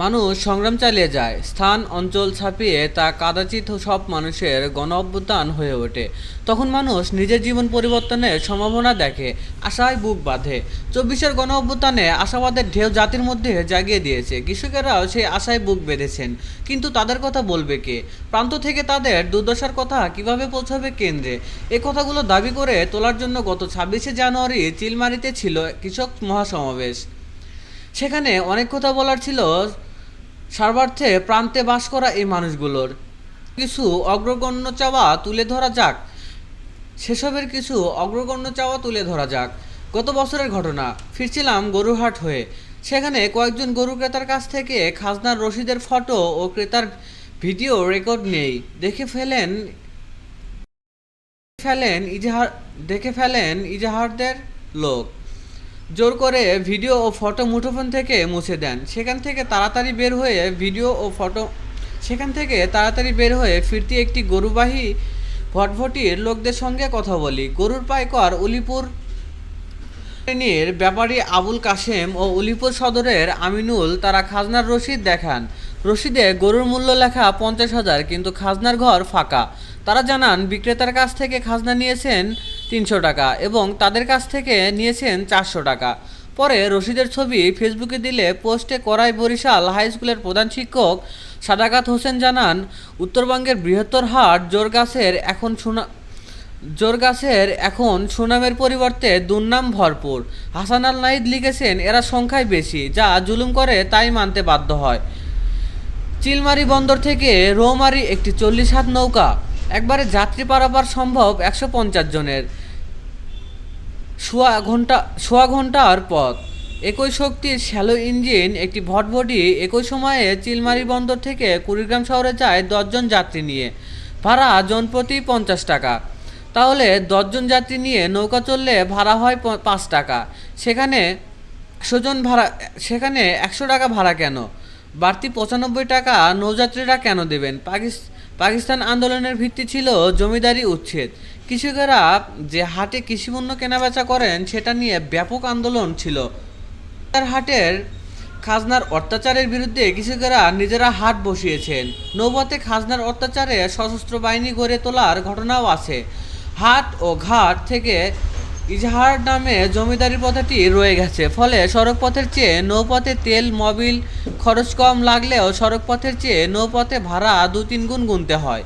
মানুষ সংগ্রাম চালিয়ে যায়। স্থান, অঞ্চল ছাপিয়ে তা কাদাচিত সব মানুষের গণ অভ্যুত্থান হয়ে ওঠে। তখন মানুষ নিজের জীবন পরিবর্তনের সম্ভাবনা দেখে, আশায় বুক বাঁধে। চব্বিশের গণ অভ্যুত্থানে আশাবাদের ঢেউ জাতির মধ্যে জাগিয়ে দিয়েছে। কৃষকেরাও সেই আশায় বুক বেঁধেছেন। কিন্তু তাদের কথা বলবে কে? প্রান্ত থেকে তাদের দুর্দশার কথা কীভাবে পৌঁছাবে কেন্দ্রে? এ কথাগুলো দাবি করে তোলার জন্য গত ছাব্বিশে জানুয়ারি চিলমারিতে ছিল কৃষক মহাসমাবেশ। সেখানে অনেক কথা বলার ছিল। সার্বার্থে প্রান্তে বাস করা এই মানুষগুলোর। কিছু অগ্রগণ্য চাওয়া তুলে ধরা যাক। সেসবের কিছু অগ্রগণ্য চাওয়া তুলে ধরা যাক। গত বছরের ঘটনা, ফিরছিলাম গরুহাট হয়ে। সেখানে কয়েকজন গরু ক্রেতার কাছ থেকে খাজনার রশিদের ফটো ও ক্রেতার ভিডিও রেকর্ড নেই। দেখে ফেলেন ফেলেন ইজাহার, দেখে ফেলেন ইজাহারদের লোক। জোর করে ভিডিও ও ফটো মুঠোফোন থেকে মুছে দেন। সেখান থেকে তাড়াতাড়ি বের হয়ে ভিডিও ও ফটো সেখান থেকে তাড়াতাড়ি বের হয়ে ফিরতি একটি গরুবাহী ভটভটির লোকদের সঙ্গে কথা বলি। গরুর পাইকর উলিপুর শ্রেণির ব্যাপারী আবুল কাশেম ও উলিপুর সদরের আমিনুল তারা খাজনার রসিদ দেখান। রসিদে গরুর মূল্য লেখা পঞ্চাশ হাজার, কিন্তু খাজনার ঘর ফাঁকা। তারা জানান, বিক্রেতার কাছ থেকে খাজনা নিয়েছেন তিনশো টাকা এবং তাদের কাছ থেকে নিয়েছেন চারশো টাকা। পরে রশিদের ছবি ফেসবুকে দিলে পোস্টে করাই বরিশাল হাই স্কুলের প্রধান শিক্ষক সাদাকাত হোসেন জানান, উত্তরবঙ্গের বৃহত্তর হাট জোরগাছের এখন শোনা জোরগাছের এখন সুনামের পরিবর্তে দুর্নাম ভরপুর। হাসান আল নাইদ লিখেছেন, এরা সংখ্যায় বেশি, যা জুলুম করে তাই মানতে বাধ্য হয়। চিলমারি বন্দর থেকে রৌমারি একটি চল্লিশ হাত নৌকা, একবারে যাত্রী পারাপার সম্ভব একশো পঞ্চাশ জনের। সোয়া ঘণ্টা, সোয়া ঘণ্টার পথ। একই শক্তির শ্যালো ইঞ্জিন, একটি ভটভটি, একই সময়ে চিলমারি বন্দর থেকে কুড়িগ্রাম শহরে যায় দশজন যাত্রী নিয়ে। ভাড়া জনপ্রতি পঞ্চাশ টাকা। তাহলে দশজন যাত্রী নিয়ে নৌকা চললে ভাড়া হয় পাঁচ টাকা। সেখানে একশো জন ভাড়া, সেখানে একশো টাকা ভাড়া কেন? বাড়তি পঁচানব্বই টাকা নৌযাত্রীরা কেন দেবেন? পাকিস- পাকিস্তান আন্দোলনের ভিত্তি ছিল জমিদারি উচ্ছেদ। কৃষকেরা যে হাটে কৃষিপণ্য কেনাবেচা করেন, সেটা নিয়ে ব্যাপক আন্দোলন ছিল। তার হাটের খাজনার অত্যাচারের বিরুদ্ধে কৃষকেরা নিজেরা হাট বসিয়েছেন। নৌপথে খাজনার অত্যাচারে সশস্ত্র বাহিনী গড়ে তোলার ঘটনাও আছে। হাট ও ঘাট থেকে ইজাহার নামে জমিদারি প্রথাটি রয়ে গেছে। ফলে সড়কপথের চেয়ে নৌপথে তেল, মবিল খরচ কম লাগলেও সড়কপথের চেয়ে নৌপথে ভাড়া দু তিন গুণ গুনতে হয়।